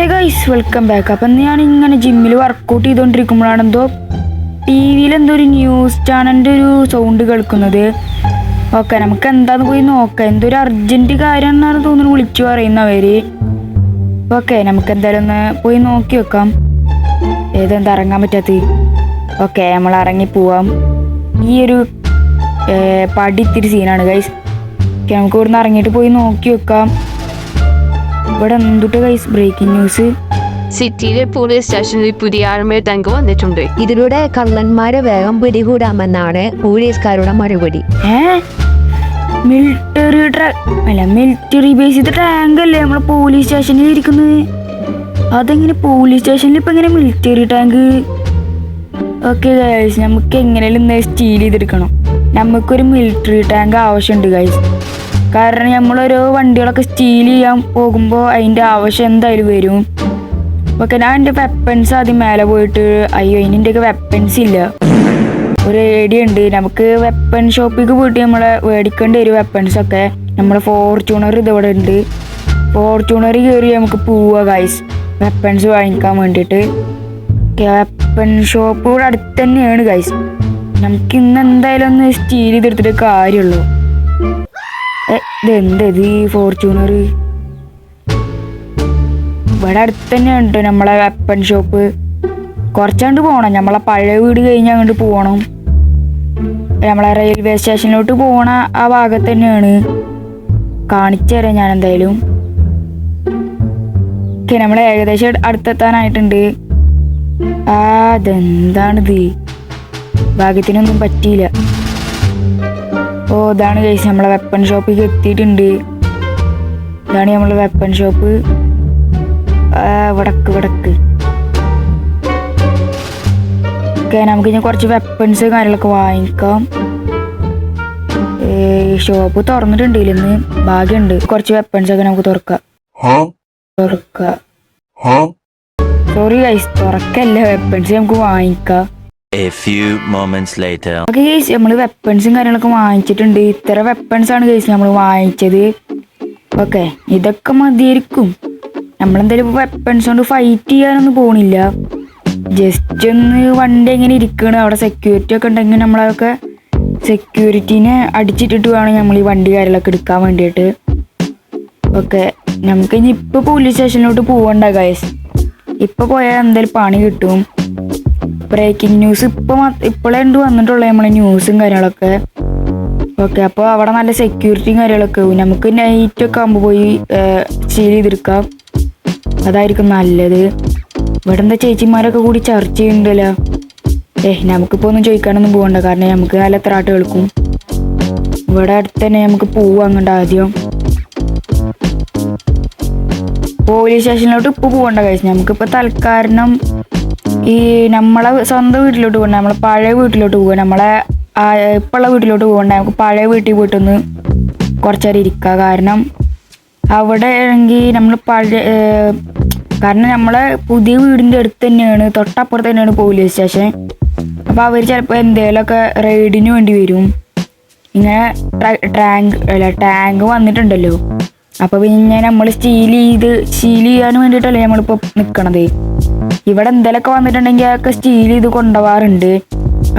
Hey guys welcome back അപ്പം ഞാൻ ഇങ്ങനെ ജിമ്മിൽ വർക്കൗട്ട് ചെയ്തുകൊണ്ടിരിക്കുമ്പോഴാണ് എന്തോ ടി വിയിൽ എന്തോ ഒരു ന്യൂസ് ചാനലിന്റെ ഒരു സൗണ്ട് കേൾക്കുന്നത്. ഓക്കെ നമുക്ക് എന്താന്ന് പോയി നോക്കാം. എന്തോ ഒരു അർജന്റ് കാര്യമാണെന്നാണ് തോന്നുന്നു വിളിച്ചു പറയുന്നവര് ഓക്കെ നമുക്ക് എന്തായാലും ഒന്ന് പോയി നോക്കി വെക്കാം. ഏതെന്താ ഇറങ്ങാൻ പറ്റാത്ത ഓക്കെ നമ്മൾ ഇറങ്ങി പോവാം. ഈ ഒരു പടി ഇത്തിരി സീനാണ് ഗൈസ് ഓക്കെ നമുക്ക് ഇവിടുന്ന് ഇറങ്ങിയിട്ട് പോയി നോക്കി വെക്കാം. ഇവിടെ എന്തുട്ട് ഗൈസ് ബ്രേക്കിംഗ് ന്യൂസ് സിറ്റിയിലെ പോലീസ് സ്റ്റേഷനിൽ പുതിയ ആർമി തങ്ക വന്നിട്ടുണ്ട്. ഇതിലൂടെ കള്ളന്മാരെ വേഗം പിടികൂടാമെന്നാണ് പോലീസുകാരുടെ മറുപടി. മിലിറ്ററി അല്ല മിലിറ്ററി ബേസ് ചെയ്ത ടാങ്ക് അല്ലേ? നമ്മളെ പോലീസ് സ്റ്റേഷനിൽ ഇരിക്കുന്നത് അതെങ്ങനെ പോലീസ് സ്റ്റേഷനിൽ ഇപ്പൊ എങ്ങനെ മിലിറ്ററി ടാങ്ക് ഓക്കെ ഗൈസ് നമുക്ക് എങ്ങനെയാലും ഇന്ന് സ്റ്റീൽ ചെയ്തെടുക്കണം. നമുക്കൊരു മിലിറ്ററി ടാങ്ക് ആവശ്യമുണ്ട് ഗൈസ് കാരണം നമ്മളൊരു വണ്ടികളൊക്കെ സ്റ്റീൽ ചെയ്യാൻ പോകുമ്പോൾ അതിന്റെ ആവശ്യം എന്തായാലും വരും. ഓക്കെ ഞാൻ എന്റെ വെപ്പൺസ് ആദ്യം മേലെ പോയിട്ട് അയ്യോ അതിന്റെയൊക്കെ വെപ്പൺസ് ഇല്ല. ഒരു ഏടി ഉണ്ട്. നമുക്ക് വെപ്പൺ ഷോപ്പിലേക്ക് പോയിട്ട് നമ്മൾ മേടിക്കേണ്ട ഒരു വെപ്പൺസ് ഒക്കെ. നമ്മൾ ഫോർച്യൂണർ ഇതവിടെ ഉണ്ട്. ഫോർച്യൂണർ കയറി നമുക്ക് പോവുക ഗൈസ് വെപ്പൺസ് വാങ്ങിക്കാൻ വേണ്ടിയിട്ട്. വെപ്പൺ ഷോപ്പ് ഇവിടെ അടുത്ത് തന്നെയാണ് ഗൈസ് നമുക്ക് ഇന്ന് എന്തായാലും ഒന്ന് സ്റ്റീൽ ചെയ്തെടുത്തിട്ട് കാര്യമുള്ളൂ. ഇതെന്ത് ഇത് ഈ ഫോർച്യൂണർ ഇവിടെ അടുത്ത് തന്നെ നമ്മളെ വെപ്പൺ ഷോപ്പ് കുറച്ചാണ്ട് പോകണം നമ്മളെ പഴയ വീട് കഴിഞ്ഞ് അങ്ങോട്ട് പോകണം നമ്മളെ റെയിൽവേ സ്റ്റേഷനിലോട്ട് പോണ ആ ഭാഗത്ത് തന്നെയാണ് കാണിച്ചു തരാം ഞാൻ എന്തായാലും ഓക്കെ നമ്മൾ ഏകദേശം അടുത്തെത്താനായിട്ടുണ്ട്. ആ അതെന്താണിത് ഭാഗ്യത്തിനൊന്നും പറ്റിയില്ല. ഓ ഇതാണ് ചേച്ചി നമ്മളെ വെപ്പൺ ഷോപ്പിലേക്ക് എത്തിയിട്ടുണ്ട്. ഇതാണ് നമ്മളെ വെപ്പൺ ഷോപ്പ് വടക്ക് വടക്ക്. ഓക്കെ നമുക്ക് ഇനി കുറച്ച് വെപ്പൺസ് കാര്യങ്ങളൊക്കെ വാങ്ങിക്കാം. ഷോപ്പ് തുറന്നിട്ടുണ്ട് ഇന്ന്. ഭാഗ്യമുണ്ട്. കുറച്ച് വെപ്പൺസ് ഒക്കെ നമുക്ക് തുറക്കാം? തുറക്കാം? Sorry guys തുറക്കല്ല. വെപ്പൺസ് നമുക്ക് വാങ്ങിക്കാം. ഓക്കെ ഗൈസ് നമ്മൾ വെപ്പൺസും കാര്യങ്ങളൊക്കെ വാങ്ങിച്ചിട്ടുണ്ട്. ഇത്ര വെപ്പൺസ് ആണ് ഗൈസ് നമ്മൾ വാങ്ങിച്ചത്. ഓക്കെ ഇതൊക്കെ മതിയായിരിക്കും. നമ്മളെന്തായാലും വെപ്പൺസ് കൊണ്ട് ഫൈറ്റ് ചെയ്യാനൊന്നും പോണില്ല. ജസ്റ്റ് ഒന്ന് വണ്ടി എങ്ങനെ ഇരിക്കണ് അവിടെ സെക്യൂരിറ്റി ഒക്കെ ഉണ്ടെങ്കിൽ നമ്മളൊക്കെ സെക്യൂരിറ്റീനെ അടിച്ചിട്ടിട്ട് വേണം നമ്മൾ ഈ വണ്ടി കാര്യങ്ങളൊക്കെ എടുക്കാൻ വേണ്ടിയിട്ട്. ഓക്കെ നമുക്ക് ഇനി ഇപ്പോൾ പോലീസ് സ്റ്റേഷനിലോട്ട് പോകണ്ട ഗൈസ് ഇപ്പോൾ പോയാൽ എന്തായാലും പണി കിട്ടും. ബ്രേക്കിംഗ് ന്യൂസ് ഇപ്പൊ ഇപ്പോഴേ ഉണ്ട് വന്നിട്ടുള്ളൂ നമ്മളെ ന്യൂസും കാര്യങ്ങളൊക്കെ. ഓക്കെ അപ്പോൾ അവിടെ നല്ല സെക്യൂരിറ്റിയും കാര്യങ്ങളൊക്കെ. ആവും നമുക്ക് നൈറ്റ് ഒക്കെ ആകുമ്പോൾ പോയി സീൽ ചെയ്തെടുക്കാം. അതായിരിക്കും നല്ലത്. ഇവിടെ എന്താ ചേച്ചിമാരൊക്കെ കൂടി ചർച്ച ചെയ്യുന്നുണ്ടല്ലോ ഏഹ് നമുക്കിപ്പോൾ ഒന്നും ചോദിക്കാനൊന്നും പോകണ്ട കാരണം നമുക്ക് നല്ല എത്രാട്ട് കേൾക്കും ഇവിടെ അടുത്ത് തന്നെ നമുക്ക് പോവാം അങ്ങോട്ട് ആദ്യം. പോലീസ് സ്റ്റേഷനിലോട്ട് ഇപ്പോൾ പോകണ്ട കഴിച്ചു നമുക്കിപ്പോൾ തൽക്കാരണം ഈ നമ്മളെ സ്വന്തം വീട്ടിലോട്ട് പോകണ്ട നമ്മളെ പഴയ വീട്ടിലോട്ട് പോകുക നമ്മളെ ഇപ്പോഴുള്ള വീട്ടിലോട്ട് പോകണ്ട നമുക്ക് പഴയ വീട്ടിൽ പോയിട്ടൊന്ന് കുറച്ചേരം ഇരിക്കുക. കാരണം അവിടെ ആണെങ്കിൽ നമ്മൾ പഴയ കാരണം നമ്മളെ പുതിയ വീടിന്റെ അടുത്ത് തന്നെയാണ് തൊട്ടപ്പുറത്ത് തന്നെയാണ് പോലീസ് സ്റ്റേഷൻ. അപ്പോൾ അവർ ചിലപ്പോൾ എന്തെങ്കിലുമൊക്കെ റെയ്ഡിന് വേണ്ടി വരും. ഇങ്ങനെ ടാങ്ക് അല്ല ടാങ്ക് വന്നിട്ടുണ്ടല്ലോ. അപ്പോൾ പിന്നെ നമ്മൾ സ്റ്റീൽ ചെയ്ത് സ്റ്റീൽ ചെയ്യാൻ വേണ്ടിയിട്ടല്ലേ നമ്മളിപ്പോൾ നിൽക്കണത്. ഇവിടെ എന്തെങ്കിലുമൊക്കെ വന്നിട്ടുണ്ടെങ്കിൽ അതൊക്കെ സ്റ്റീൽ ചെയ്ത് കൊണ്ടുപോകാറുണ്ട്.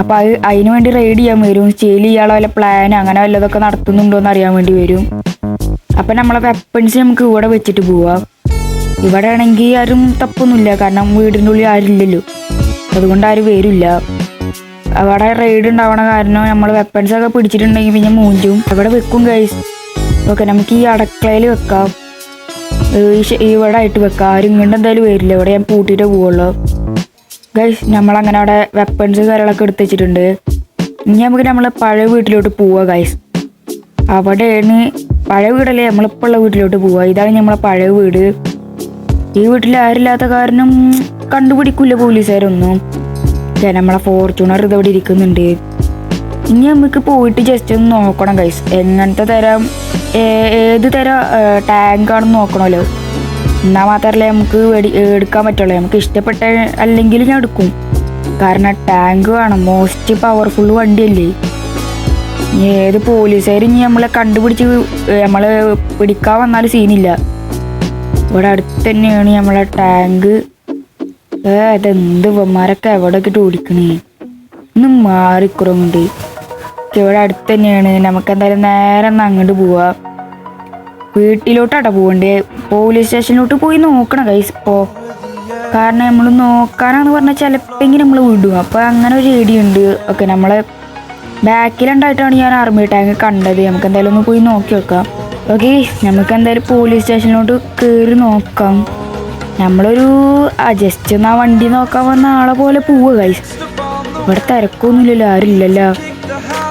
അപ്പൊ അത് അതിന് വേണ്ടി റെയ്ഡ് ചെയ്യാൻ വരും. സ്റ്റീൽ ചെയ്യാനുള്ള വല്ല പ്ലാൻ അങ്ങനെ വല്ലതൊക്കെ നടത്തുന്നുണ്ടോ എന്ന് അറിയാൻ വേണ്ടി വരും. അപ്പം നമ്മളെ വെപ്പൺസ് നമുക്ക് ഇവിടെ വെച്ചിട്ട് പോവാം. ഇവിടെ ആണെങ്കിൽ ആരും തപ്പൊന്നുമില്ല. കാരണം വീടിന്റെ ഉള്ളിൽ ആരില്ലല്ലോ അതുകൊണ്ട് ആരും വരില്ല. അവിടെ റെയ്ഡ് ഉണ്ടാവണ കാരണം നമ്മൾ വെപ്പൺസ് ഒക്കെ പിടിച്ചിട്ടുണ്ടെങ്കിൽ പിന്നെ മൂഞ്ചും. അവിടെ വെക്കും കഴിച്ചു ഓക്കെ നമുക്ക് ഈ അടക്കളയിൽ വെക്കാം. ഇവിടെ ആയിട്ട് വെക്കുക ആരും ഇങ്ങോട്ട് എന്തായാലും വരില്ല. ഇവിടെ ഞാൻ പൂട്ടിയിട്ടേ പോവുള്ളൂ. ഗൈസ് നമ്മളങ്ങനെ അവിടെ വെപ്പൺസ് കാര്യങ്ങളൊക്കെ എടുത്ത് വെച്ചിട്ടുണ്ട്. ഇനി നമുക്ക് നമ്മൾ പഴയ വീട്ടിലോട്ട് പോവുക ഗൈസ് അവിടെയാണ് പഴയ വീടല്ലേ? നമ്മളിപ്പോൾ ഉള്ള വീട്ടിലോട്ട് പോവുക ഇതാണ് നമ്മളെ പഴയ വീട്. ഈ വീട്ടിൽ ആരില്ലാത്ത കാരണം കണ്ടുപിടിക്കില്ല പോലീസുകാരൊന്നും. നമ്മളെ ഫോർച്യൂണർ ഇതവിടെ ഇരിക്കുന്നുണ്ട്. ഇനി നമുക്ക് പോയിട്ട് ജസ്റ്റ് ഒന്ന് നോക്കണം ഗൈസ് എങ്ങനത്തെ തരം ഏത് തരം ടാങ്ക് ആണെന്ന് നോക്കണമല്ലോ. എന്നാൽ മാത്രമല്ലേ നമുക്ക് എടുക്കാൻ പറ്റുള്ളൂ. നമുക്ക് ഇഷ്ടപ്പെട്ട അല്ലെങ്കിൽ ഞാൻ എടുക്കും. കാരണം ടാങ്ക് വേണം. മോസ്റ്റ് പവർഫുൾ വണ്ടിയല്ലേ. ഏത് പോലീസുകാർ ഇനി നമ്മളെ കണ്ടുപിടിച്ച് നമ്മളെ പിടിക്കാൻ വന്നാൽ സീനില്ല. ഇവിടെ അടുത്ത് തന്നെയാണ് നമ്മളെ ടാങ്ക് ഏതെന്ത് ഇവന്മാരൊക്കെ എവിടെയൊക്കെ ഓടിക്കണേ. ഇന്ന് മാറിക്കുറങ്ങുണ്ട് ഇവിടെ അടുത്ത് തന്നെയാണ് നമുക്ക് എന്തായാലും നേരെ ഒന്ന് അങ്ങോട്ട് പോവാ. വീട്ടിലോട്ടാട്ടോ പോകണ്ടേ പോലീസ് സ്റ്റേഷനിലോട്ട് പോയി നോക്കണം കൈസ് ഇപ്പോ. കാരണം നമ്മൾ നോക്കാനാന്ന് പറഞ്ഞാൽ ചിലപ്പോൾ നമ്മൾ വിടും. അപ്പോൾ അങ്ങനെ ഒരു ഉണ്ട് ഓക്കെ നമ്മളെ ബാക്കിലുണ്ടായിട്ടാണ് ഞാൻ ആർമി ടാങ്ക് കണ്ടത്. നമുക്ക് എന്തായാലും ഒന്ന് പോയി നോക്കി വെക്കാം. ഓക്കെ നമുക്ക് എന്തായാലും പോലീസ് സ്റ്റേഷനിലോട്ട് കയറി നോക്കാം. നമ്മളൊരു ജസ്റ്റ് ഒന്ന് ആ വണ്ടി നോക്കാൻ വന്ന ആളെ പോലെ പോവുക കൈസ് ഇവിടെ തിരക്കൊന്നുമില്ലല്ലോ ആരും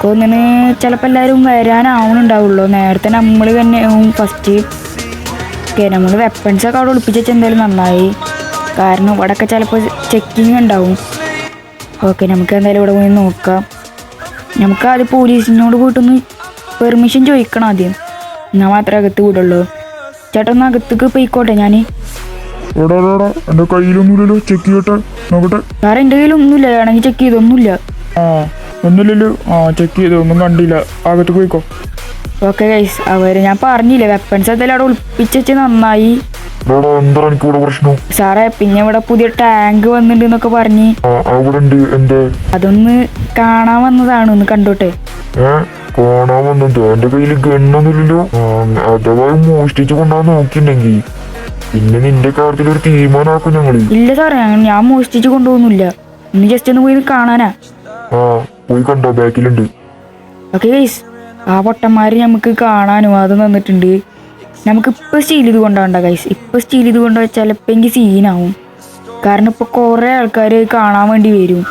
ഇല്ലല്ലോ ഇങ്ങനെ ചിലപ്പോൾ എല്ലാവരും വരാനാവണുണ്ടാവുള്ളൂ. നേരത്തെ നമ്മൾ തന്നെ ഫസ്റ്റ് ഓക്കെ നമ്മൾ വെപ്പൺസ് ഒക്കെ അവിടെ ഒളിപ്പിച്ച് വെച്ചാൽ എന്തായാലും നന്നായി. കാരണം ഇവിടെയൊക്കെ ചിലപ്പോൾ ചെക്കിങ് ഉണ്ടാവും. ഓക്കെ നമുക്ക് എന്തായാലും ഇവിടെ പോയി നോക്കാം. നമുക്ക് ആദ്യം പോലീസിനോട് പോയിട്ടൊന്ന് പെർമിഷൻ ചോദിക്കണം ആദ്യം. ഞാൻ മാത്രമേ അകത്ത് വിടുള്ളൂ. ചേട്ടൻ ഒന്ന് അകത്തേക്ക് പോയിക്കോട്ടെ ഞാൻ എന്റെ കയ്യിലൊന്നുമില്ലല്ലോ. ചെക്ക് ചെയ്യട്ടെ നോക്കട്ടെ. വേറെ എന്റെ കയ്യിലൊന്നുമില്ല. വേണമെങ്കിൽ ചെക്ക് ചെയ്തൊന്നുമില്ല. ആ. ഒന്നുമില്ലല്ലോ. ആ ചെക്ക് ചെയ്തു. ഒന്നും കണ്ടില്ല. അകത്ത് പോയിക്കോ. ഓക്കെ ഗൈസ് അവർ ഞാൻ പറഞ്ഞില്ലേ വെപ്പൺസ് എന്തായാലും അവിടെ ഒളിപ്പിച്ച് നന്നായി. സാറേ പിന്നെ ഇവിടെ പുതിയ ടാങ്ക് വന്നിട്ടുണ്ട് എന്നൊക്കെ പറഞ്ഞ്. അതൊന്ന് കാണാൻ വന്നതാണ് ഒന്ന് കണ്ടോട്ടെ. കാണാൻ വന്നത് എന്റെ കയ്യിൽ ഗണ്ണൊന്നുമില്ലല്ലോ അഥവാ മോഷ്ടിച്ചു കൊണ്ടാ നോക്കിണ്ടെങ്കിൽ പിന്നെ നിന്റെ കാര്യത്തിൽ ഒരു തീരുമാനമാക്കും ഞങ്ങൾ. ഇല്ല സാറേ ഞാൻ- മോഷ്ടിച്ചു മോഷ്ടിച്ച് കൊണ്ടുപോകുന്നില്ല. ഇന്ന് ജസ്റ്റ് ഒന്ന് പോയി കാണാനാ. ആ. പോയി കണ്ടോ ബാക്കിലുണ്ട് ആ പൊട്ടന്മാര് നമുക്ക് കാണാനും അത് തന്നിട്ടുണ്ട്. നമുക്ക് ഇപ്പൊ സ്റ്റീൽ ഇത് കൊണ്ടുപോകണ്ട ഗൈസ് ഇപ്പൊ സ്റ്റീൽ ഇത് കൊണ്ടുപോയി ചിലപ്പോൾ എനിക്ക് സീനാവും കാരണം ഇപ്പൊ കുറെ ആൾക്കാർ കാണാൻ വേണ്ടി വരും.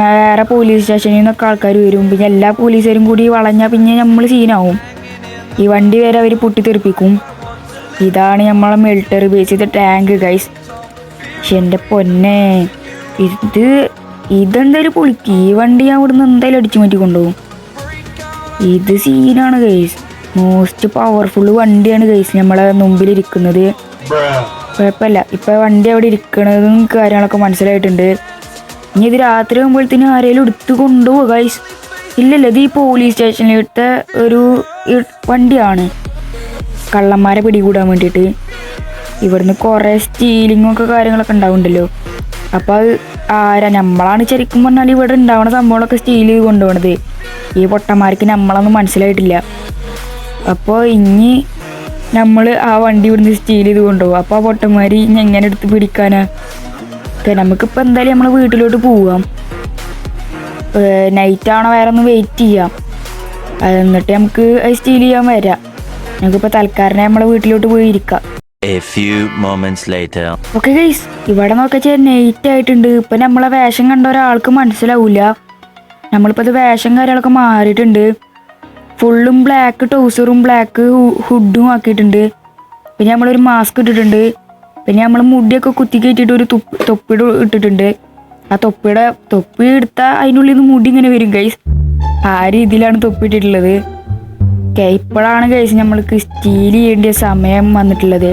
വേറെ പോലീസ് സ്റ്റേഷനിൽ നിന്നൊക്കെ ആൾക്കാർ വരും. പിന്നെ എല്ലാ പോലീസുകാരും കൂടി വളഞ്ഞാൽ പിന്നെ നമ്മൾ സീനാവും ഈ വണ്ടി വരെ അവർ പൊട്ടിത്തെറിപ്പിക്കും. ഇതാണ് നമ്മളെ മിലിറ്ററി ബേസ് ചെയ്ത ടാങ്ക് ഗൈസ് പക്ഷെ എന്റെ പൊന്നെ. ഇത് ഇതെന്തായാലും പൊളിക്ക്? ഈ വണ്ടി ഞാൻ ഇവിടുന്ന് എന്തായാലും അടിച്ചു മാറ്റി കൊണ്ടുപോകും. ഇത് സീനാണ് ഗൈസ് മോസ്റ്റ് പവർഫുൾ വണ്ടിയാണ് ഗൈസ് നമ്മളെ മുമ്പിലിരിക്കുന്നത്. കുഴപ്പമില്ല. ഇപ്പൊ വണ്ടി അവിടെ ഇരിക്കണതും കാര്യങ്ങളൊക്കെ മനസ്സിലായിട്ടുണ്ട്. ഇനി ഇത് രാത്രി ആകുമ്പോഴത്തേനും ആരെങ്കിലും എടുത്തു കൊണ്ടുപോകും ഗൈസ് ഇല്ലല്ല ഇത് ഈ പോലീസ് സ്റ്റേഷനിലത്തെ ഒരു വണ്ടിയാണ്. കള്ളന്മാരെ പിടികൂടാൻ വേണ്ടിയിട്ട്. ഇവിടുന്ന് കുറേ സ്റ്റീലിങ്ങും ഒക്കെ കാര്യങ്ങളൊക്കെ ഉണ്ടാവുന്നുണ്ടല്ലോ. അപ്പോൾ അത് ആരാ? നമ്മളാണ് ശരിക്കും പറഞ്ഞാൽ ഇവിടെ ഉണ്ടാവുന്ന സംഭവങ്ങളൊക്കെ സ്റ്റീൽ ചെയ്ത് കൊണ്ടുപോകണത് ഈ പൊട്ടന്മാർക്ക് നമ്മളൊന്നും മനസ്സിലായിട്ടില്ല. അപ്പോൾ ഇനി നമ്മൾ ആ വണ്ടി ഇവിടുന്ന് സ്റ്റീൽ ചെയ്ത് കൊണ്ടുപോകും. അപ്പോൾ ആ പൊട്ടന്മാർ ഇനി എങ്ങനെ എടുത്ത് പിടിക്കാനാ? നമുക്കിപ്പോൾ എന്തായാലും നമ്മൾ വീട്ടിലോട്ട് പോവാം. നൈറ്റ് ആണോ വേറെ ഒന്ന് വെയിറ്റ് ചെയ്യാം. എന്നിട്ട് നമുക്ക് സ്റ്റീൽ ചെയ്യാൻ വരാം. നമുക്കിപ്പോൾ തൽക്കാലം നമ്മളെ വീട്ടിലോട്ട് പോയി ഇരിക്കാം A few moments later. Okay guys ഇവിടെ നോക്കിച്ചാ നെയ്റ്റ് ആയിട്ടുണ്ട്. ഇപ്പൊ നമ്മളെ വേഷം കണ്ട ഒരാൾക്ക് മനസ്സിലാവൂല. നമ്മളിപ്പോ അത് വേഷം കാര്യങ്ങളൊക്കെ മാറിയിട്ടുണ്ട്. ഫുള്ളും ബ്ലാക്ക് ടൗസറും ബ്ലാക്ക് ഹുഡും ആക്കിയിട്ടുണ്ട്. പിന്നെ നമ്മളൊരു മാസ്ക് ഇട്ടിട്ടുണ്ട്. പിന്നെ നമ്മൾ മുടിയൊക്കെ കുത്തി കയറ്റിയിട്ട് ഒരു തൊപ്പ് ഇട്ടിട്ടുണ്ട്. ആ തൊപ്പിയുടെ തൊപ്പി എടുത്താൽ അതിനുള്ളിൽ നിന്ന് മുടി ഇങ്ങനെ വരും ഗൈസ് ആ രീതിയിലാണ് തൊപ്പി ഇട്ടിട്ടുള്ളത്. ഓക്കെ ഇപ്പോഴാണ് കഴിച്ച് നമ്മൾക്ക് സ്റ്റീൽ ചെയ്യേണ്ട സമയം വന്നിട്ടുള്ളത്.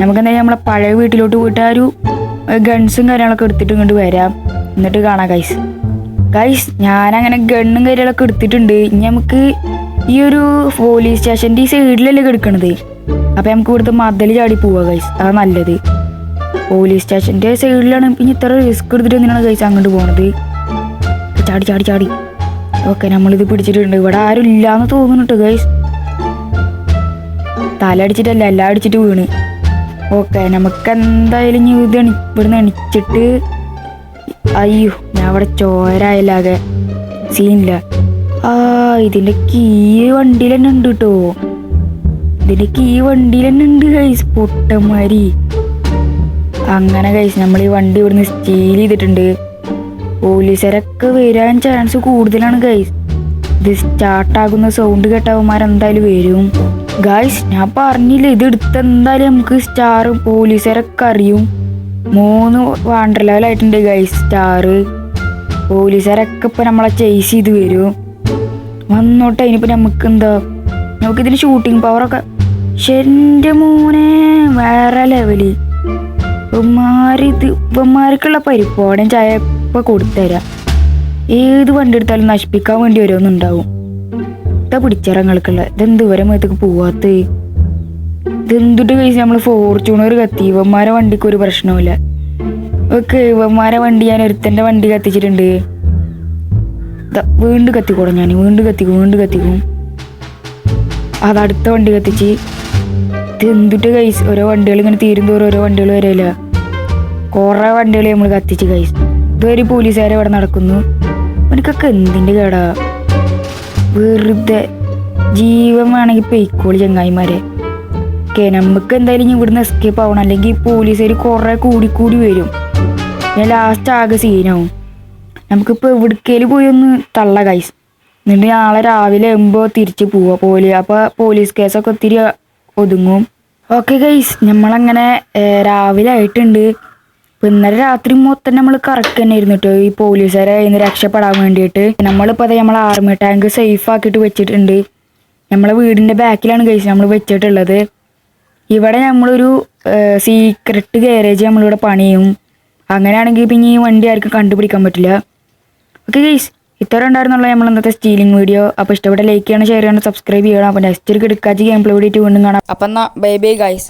നമുക്ക് എന്തായാലും നമ്മളെ പഴയ വീട്ടിലോട്ട് പോയിട്ട് ആ ഒരു ഗൺസും കാര്യങ്ങളൊക്കെ എടുത്തിട്ട് ഇങ്ങോട്ട് വരാം. എന്നിട്ട് കാണാം ഗൈസ് ഗൈസ് ഞാനങ്ങനെ ഗണ്ണും കാര്യങ്ങളൊക്കെ എടുത്തിട്ടുണ്ട്. ഇനി നമുക്ക് ഈ ഒരു പോലീസ് സ്റ്റേഷന്റെ ഈ സൈഡിലല്ലേ കിടക്കണത്? അപ്പം നമുക്ക് ഇവിടുത്തെ മതിൽ ചാടി പോവാം ഗൈസ് അതാ നല്ലത്. പോലീസ് സ്റ്റേഷന്റെ സൈഡിലാണ് പിന്നെ ഇത്ര റിസ്ക് എടുത്തിട്ട് എന്തിനാണ് ഗൈസ് അങ്ങോട്ട് പോണത്? ചാടി ചാടി ചാടി. ഓക്കെ നമ്മളിത് പിടിച്ചിട്ടുണ്ട്. ഇവിടെ ആരും ഇല്ലാന്ന് തോന്നുന്നുണ്ട് ഗൈസ് തല അടിച്ചിട്ടല്ല എല്ലാം അടിച്ചിട്ട് വീണ്. ഓക്കെ നമുക്ക് എന്തായാലും ഇനി ഇത് ഇവിടുന്ന് എണിച്ചിട്ട് അയ്യോ ഞാൻ അവിടെ ചോരായാലാകെ സീനില്ല. ആ ഇതിന്റെ കീ വണ്ടിയിൽ തന്നെ ഉണ്ട് കേട്ടോ ഇതിന്റെ കീ വണ്ടിയിൽ തന്നെ ഉണ്ട് ഗൈസ് പൊട്ടന്മാരി. അങ്ങനെ ഗൈസ് നമ്മൾ ഈ വണ്ടി ഇവിടുന്ന് സ്റ്റീൽ ചെയ്തിട്ടുണ്ട്. പോലീസുകാരൊക്കെ വരാൻ ചാൻസ് കൂടുതലാണ് ഗൈസ് ഇത് സ്റ്റാർട്ടാകുന്ന സൗണ്ട് കേട്ടവന്മാരെന്തായാലും വരും. ഗൈസ് ഞാൻ പറഞ്ഞില്ല ഇത് എടുത്ത് എന്തായാലും നമുക്ക് സ്റ്റാർ പോലീസുകാരൊക്കെ അറിയും. മൂന്ന് വാണ്ടർ ലെവലായിട്ടുണ്ട് ഗൈസ് സ്റ്റാർ പോലീസുകാരൊക്കെ ഇപ്പം നമ്മളെ ചേസ് ചെയ്ത് വരും. വന്നോട്ടെ ഇനിയിപ്പോൾ നമുക്ക് എന്താ? നമുക്കിതിന് ഷൂട്ടിംഗ് പവറൊക്കെ ശരിന്റെ മോനെ വേറെ ലെവൽ ഇവന്മാർ ഇത് ഇവന്മാർക്കുള്ള പരിപ്പോടൻ ചായ ഇപ്പൊ കൊടുത്തരാ. ഏത് വണ്ടി എടുത്താലും നശിപ്പിക്കാൻ വേണ്ടി ഓരോന്നുണ്ടാവും. ഇതാ പിടിച്ചിറങ്ങൾക്കുള്ള ഇതെന്ത് വരെ മേത്തേക്ക് പോവാത്ത? ഇതെന്തിട്ട് കഴിച്ച് നമ്മൾ ഫോർച്യൂണർ കത്തി. ഇവന്മാരെ വണ്ടിക്ക് ഒരു പ്രശ്നവുമില്ല. ഓക്കെ ഇവന്മാരെ വണ്ടി ഞാൻ ഒരുത്തന്റെ വണ്ടി കത്തിച്ചിട്ടുണ്ട്. വീണ്ടും കത്തിക്കോടാ ഞാൻ. വീണ്ടും കത്തിക്കും വീണ്ടും കത്തിക്കും. അത് അടുത്ത വണ്ടി കത്തിച്ച് ഇത് എന്തിട്ട് കൈസ് ഓരോ വണ്ടികൾ ഇങ്ങനെ തീരും തോറും ഓരോ വണ്ടികൾ വരില്ല കുറേ വണ്ടികൾ നമ്മൾ കത്തിച്ച് കൈസ് ഇതുവരെ പോലീസുകാരെ ഇവിടെ നടക്കുന്നു. എനിക്കൊക്കെ എന്തിന്റെ കേടാ? വെറുതെ ജീവൻ വേണമെങ്കിൽ പെയ്ക്കോളി ചങ്ങായിമാരെ. ഓക്കെ നമുക്ക് എന്തായാലും ഇവിടുന്ന് എസ്കേപ്പ് ആവണം. അല്ലെങ്കിൽ പോലീസുകാർ കുറേ കൂടി കൂടി വരും. ഞാൻ ലാസ്റ്റ് ആകെ സീനാവും നമുക്കിപ്പോൾ എവിടേക്കേലും പോയി ഒന്ന് തള്ള കൈസ് എന്നിട്ട് നാളെ രാവിലെ ആകുമ്പോൾ തിരിച്ച് പോവുക പോലീസ് അപ്പോൾ പോലീസ് കേസൊക്കെ ഒത്തിരി ഒതുങ്ങും. ഓക്കെ ഗൈസ് നമ്മളങ്ങനെ രാവിലെ ആയിട്ടുണ്ട്. ഇന്നലെ രാത്രി മൊത്തം നമ്മൾ കറക്റ്റ് തന്നെ ഇരുന്നു കേട്ടോ ഈ പോലീസുകാരെ നിന്ന് രക്ഷപ്പെടാൻ വേണ്ടിയിട്ട്. നമ്മളിപ്പോൾ അത് നമ്മളെ ആർമി ടാങ്ക് സേഫ് ആക്കിയിട്ട് വെച്ചിട്ടുണ്ട്. നമ്മളെ വീടിന്റെ ബാക്കിലാണ് കഴിച്ച് നമ്മൾ വെച്ചിട്ടുള്ളത്. ഇവിടെ നമ്മളൊരു സീക്രട്ട് ഗാരേജ് നമ്മളിവിടെ പണിയും അങ്ങനെയാണെങ്കിൽ പിന്നെ ഈ വണ്ടി ആർക്കും കണ്ടുപിടിക്കാൻ പറ്റില്ല. ഓക്കെ ഗൈസ് ഇത്ര ഉണ്ടായിരുന്നുള്ള നമ്മൾ ഇന്നത്തെ സ്റ്റീലിംഗ് വീഡിയോ അപ്പോൾ ഇഷ്ടപ്പെട്ട ലൈക്ക് ചെയ്യണം ഷെയർ ചെയ്യണം സബ്സ്ക്രൈബ് ചെയ്യണം. അപ്പോൾ നെക്സ്റ്റ് ഒരു കിടക്കാച്ചി ഗെയിം പ്ലേ വീഡിയോ വീണ്ടും കാണാം. അപ്പം എന്നാൽ ബൈ ബൈ ഗൈസ്